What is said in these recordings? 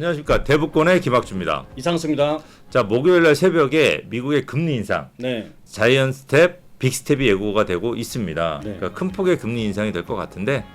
안녕하십니까 대북권의 김학주입니다. 이상수입니다. 자 목요일 날 새벽에 미국의 금리 인상 네. 자이언 스텝, 빅 스텝이 예고가 되고 있습니다. 네. 그러니까 큰 폭의 금리 인상이 될 것 같은데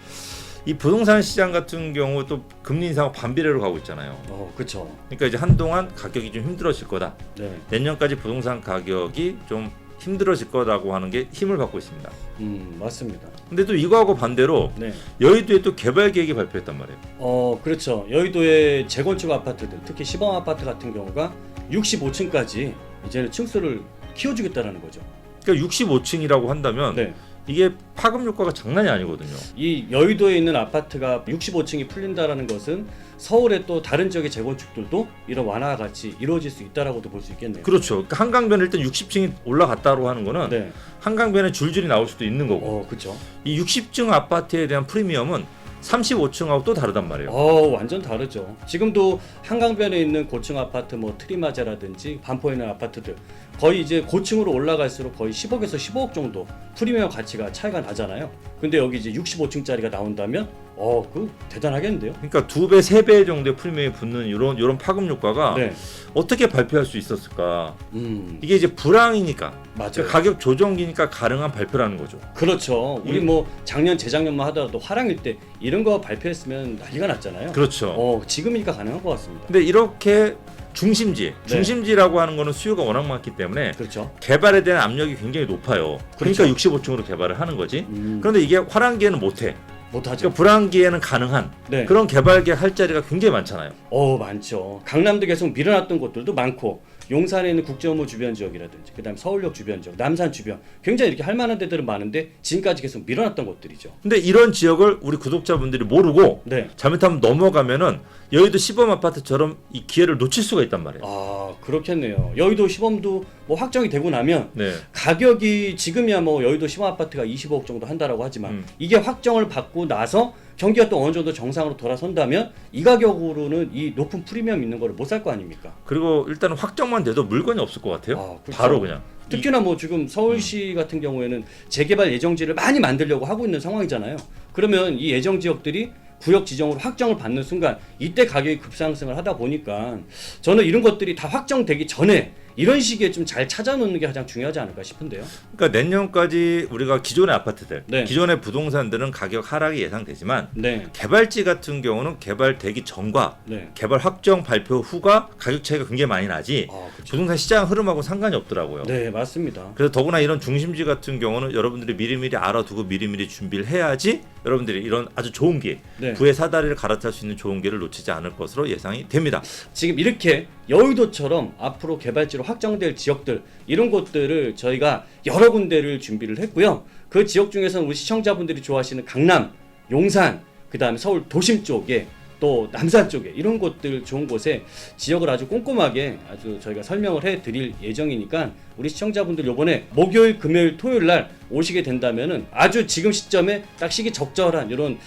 이 부동산 시장 같은 경우 또 금리 인상과 반비례로 가고 있잖아요. 어, 그렇죠. 그러니까 이제 한동안 가격이 좀 힘들어질 거다. 네. 내년까지 부동산 가격이 좀 힘들어질 거라고 하는 게 힘을 받고 있습니다. 음, 맞습니다. 근데 또 이거하고 반대로 네. 여의도에 또 개발 계획이 발표했단 말이에요. 어, 그렇죠. 여의도의 재건축 아파트들, 특히 시범 아파트 같은 경우가 65층까지 이제는 층수를 키워주겠다라는 거죠. 그러니까 65층이라고 한다면 네. 이게 파급 효과가 장난이 아니거든요. 이 여의도에 있는 아파트가 65층이 풀린다라는 것은 서울의 또 다른 지역의 재건축들도 이런 완화와 같이 이루어질 수 있다라고도 볼 수 있겠네요. 그렇죠. 그러니까 한강변에 일단 60층이 올라갔다고 하는 거는 네. 한강변에 줄줄이 나올 수도 있는 거고 어, 그렇죠. 이 60층 아파트에 대한 프리미엄은 35층하고 또 다르단 말이에요. 어, 완전 다르죠. 지금도 한강변에 있는 고층 아파트 뭐 트리마자라든지 반포에 있는 아파트들 거의 이제 고층으로 올라갈수록 거의 10억에서 15억 정도 프리미엄 가치가 차이가 나잖아요. 근데 여기 이제 65층짜리가 나온다면 어, 그 대단하겠는데요. 그러니까 두 배, 세 배 정도의 프리미엄이 붙는 이런 이런 파급 효과가 네. 어떻게 발표할 수 있었을까? 음. 이게 이제 불황이니까 맞아요. 그러니까 가격 조정기니까 가능한 발표라는 거죠. 그렇죠. 우리 이게- 뭐 작년 재작년만 하더라도 화랑일 때 이런 거 발표했으면 난리가 났잖아요. 그렇죠. 어, 지금이니까 가능한 것 같습니다. 근데 이렇게 중심지, 네. 중심지라고 하는 거는 수요가 워낙 많기 때문에 그렇죠. 개발에 대한 압력이 굉장히 높아요. 그러니까 그렇죠. 65층으로 개발을 하는 거지. 음, 그런데 이게 화랑기에는 못해. 못하죠. 그러니까 불황기에는 가능한 네. 그런 개발 계획 할 자리가 굉장히 많잖아요. 어 많죠. 강남도 계속 밀어놨던 곳들도 많고 용산에 있는 국제업무 주변 지역이라든지 그다음 서울역 주변 지역, 남산 주변 굉장히 이렇게 할 만한 데들은 많은데 지금까지 계속 밀어놨던 곳들이죠. 근데 이런 지역을 우리 구독자분들이 모르고 네. 잘못하면 넘어가면은 여의도 시범 아파트처럼 이 기회를 놓칠 수가 있단 말이에요. 아 그렇겠네요. 여의도 시범도 뭐 확정이 되고 나면 네. 가격이 지금이야 뭐 여의도 시범 아파트가 25억 정도 한다라고 하지만 음. 이게 확정을 받고 나서 경기가 또 어느 정도 정상으로 돌아선다면 이 가격으로는 이 높은 프리미엄 있는 거를 못 살 거 아닙니까? 그리고 일단은 확정만 돼도 물건이 없을 것 같아요. 아, 그렇죠. 바로 그냥. 특히나 뭐 지금 서울시 같은 경우에는 재개발 예정지를 많이 만들려고 하고 있는 상황이잖아요. 그러면 이 예정 지역들이 구역 지정으로 확정을 받는 순간 이때 가격이 급상승을 하다 보니까 저는 이런 것들이 다 확정되기 전에 이런 시기에 좀 잘 찾아놓는 게 가장 중요하지 않을까 싶은데요. 그러니까 내년까지 우리가 기존의 아파트들, 네. 기존의 부동산들은 가격 하락이 예상되지만 네, 개발지 같은 경우는 개발되기 전과 네. 개발 확정 발표 후가 가격 차이가 굉장히 많이 나지 아, 그렇죠. 부동산 시장 흐름하고 상관이 없더라고요. 네, 맞습니다. 그래서 더구나 이런 중심지 같은 경우는 여러분들이 미리미리 알아두고 미리미리 준비를 해야지 여러분들이 이런 아주 좋은 기회, 네. 부의 사다리를 갈아탈 수 있는 좋은 기회를 놓치지 않을 것으로 예상이 됩니다. 지금 이렇게 여의도처럼 앞으로 개발지로 확정될 지역들 이런 곳들을 저희가 여러 군데를 준비를 했고요. 그 지역 중에서는 우리 시청자분들이 좋아하시는 강남, 용산, 그 다음에 서울 도심 쪽에 또 남산 쪽에 이런 곳들 좋은 곳에 지역을 아주 꼼꼼하게 아주 저희가 설명을 해 드릴 예정이니까 우리 시청자분들 요번에 목요일, 금요일, 토요일 날 오시게 된다면은 아주 지금 시점에 딱 시기 적절한 이런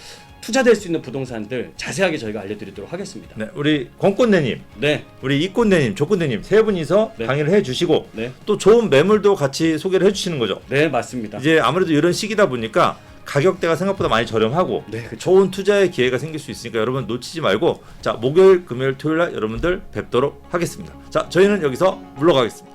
투자될 수 있는 부동산들 자세하게 저희가 알려드리도록 하겠습니다. 네, 우리 권권대님, 네, 우리 이권대님, 조권대님 세 분이서 네. 강의를 해주시고 네. 또 좋은 매물도 같이 소개를 해주시는 거죠. 네 맞습니다. 이제 아무래도 이런 시기다 보니까 가격대가 생각보다 많이 저렴하고 네, 그쵸. 좋은 투자의 기회가 생길 수 있으니까 여러분 놓치지 말고 자 목요일, 금요일, 토요일 날 여러분들 뵙도록 하겠습니다. 자 저희는 여기서 물러가겠습니다.